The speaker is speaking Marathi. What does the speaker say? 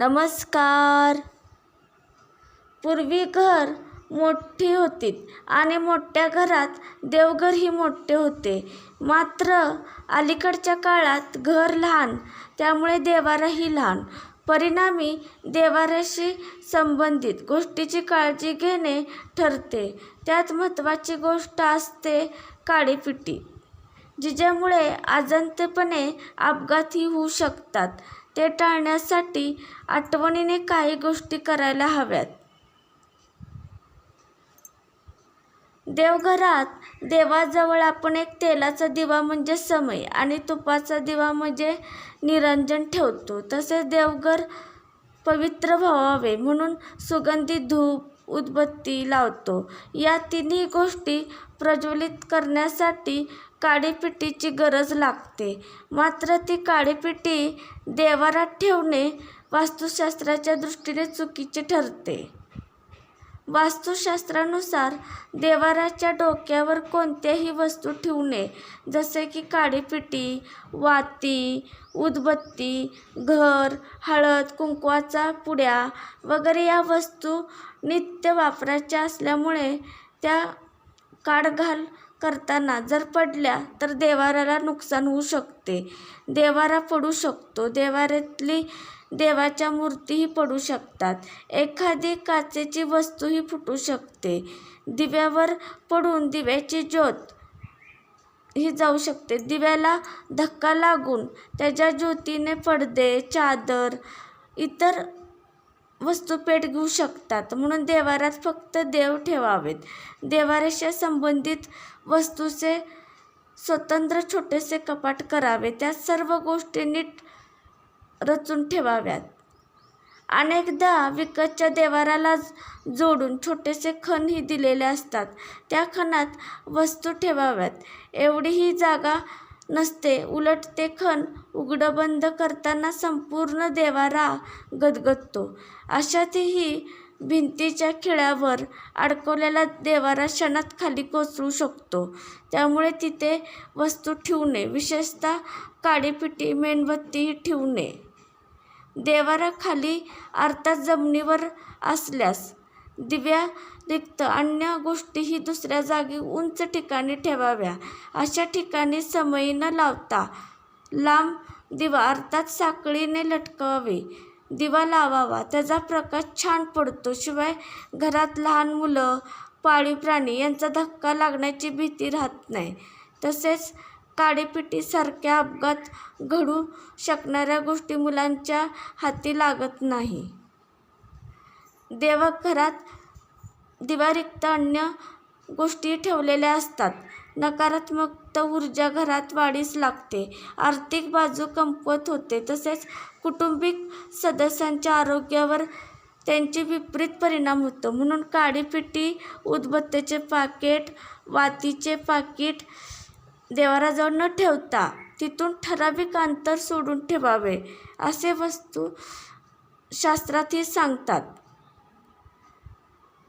नमस्कार. पूर्वी घर मोठी होती आणि मोठ्या घरात देवघरही मोठे होते. मात्र अलीकडच्या काळात घर लहान त्यामुळे देवाराही लहान. परिणामी देवाऱ्याशी संबंधित गोष्टीची काळजी घेणे ठरते. त्यात महत्त्वाची गोष्ट असते काळीपिटी जिच्यामुळे अजंतपणे अपघातही होऊ शकतात. ते टाळण्यासाठी आठवणीने काही गोष्टी करायला हव्यात. देवघरात देवाजवळ आपण एक तेलाचा दिवा म्हणजे समय आणि तुपाचा दिवा म्हणजे निरंजन ठेवतो. तसेच देवघर पवित्र व्हावे म्हणून सुगंधी धूप उदबत्ती लावतो. या तिन्ही गोष्टी प्रज्वलित करण्यासाठी काडीपिटीची गरज लागते. मात्र ती काडीपिटी देवारात ठेवणे वास्तुशास्त्राच्या दृष्टीने चुकीचे ठरते. वास्तुशास्त्रानुसार देवाराच्या डोक्यावर कोणत्याही वस्तू ठेवू नये जसे की काडीपिटी वाती उदबत्ती घर हळद कुंकवाचा पुड्या वगैरे या वस्तू नित्य वापरायच्या असल्यामुळे त्या काढघाल करताना जर पडल्या तर देवाऱ्याला नुकसान होऊ शकते. देवारा पडू शकतो. देवाऱ्यातली देवाच्या मूर्तीही पडू शकतात. एखादी काचेची वस्तूही फुटू शकते. दिव्यावर पडून दिव्याची ज्योत ही जाऊ शकते. दिव्याला धक्का लागून त्याच्या ज्योतीने पडदे चादर इतर वस्तू पेट घेऊ शकतात. म्हणून देवारात फक्त देव ठेवावेत. देवाऱ्याशी संबंधित वस्तूचे स्वतंत्र छोटेसे कपाट करावे. त्या सर्व गोष्टी नीट रचून ठेवाव्यात. अनेकदा विकतच्या देवाराला जोडून छोटेसे खणही दिलेले असतात. त्या खणात वस्तू ठेवाव्यात. एवढीही जागा नसते. उलट ते खण उघडं बंद करताना संपूर्ण देवारा गदगदतो. अशातही भिंतीच्या खिळ्यावर अडकवलेला देवारा क्षणात खाली कोसळू शकतो. त्यामुळे तिथे वस्तू ठेवू नये. विशेषतः काडीपिटी मेणबत्तीही ठेवू नये. खाली अर्थात जमिनीवर असल्यास दिव्यारिक्त अन्य गोष्टीही दुसऱ्या जागी उंच ठिकाणी ठेवाव्या. अशा ठिकाणी समय न लावता लांब दिवा अर्थात साखळीने लटकवावे. दिवा लावावा. त्याचा प्रकाश छान पडतो. शिवाय घरात लहान मुलं पाळीव प्राणी यांचा धक्का लागण्याची भीती राहत नाही. तसेच काडीपिटीसारख्या अपघात घडू शकणाऱ्या गोष्टी मुलांच्या हाती लागत नाही. देवघरात दिवारिक्त अन्य गोष्टी ठेवलेल्या असतात. नकारात्मक ऊर्जा घरात वाढीस लागते. आर्थिक बाजू कमकुवत होते. तसेच कुटुंबिक सदस्यांच्या आरोग्यावर त्यांचे विपरीत परिणाम होतो. म्हणून काडीपिटी उदबत्तीचे पाकिट वातीचे पाकिट देवाराजवळ न ठेवता तिथून ठराविक अंतर सोडून ठेवावे असे वस्तू शास्त्रातही सांगतात.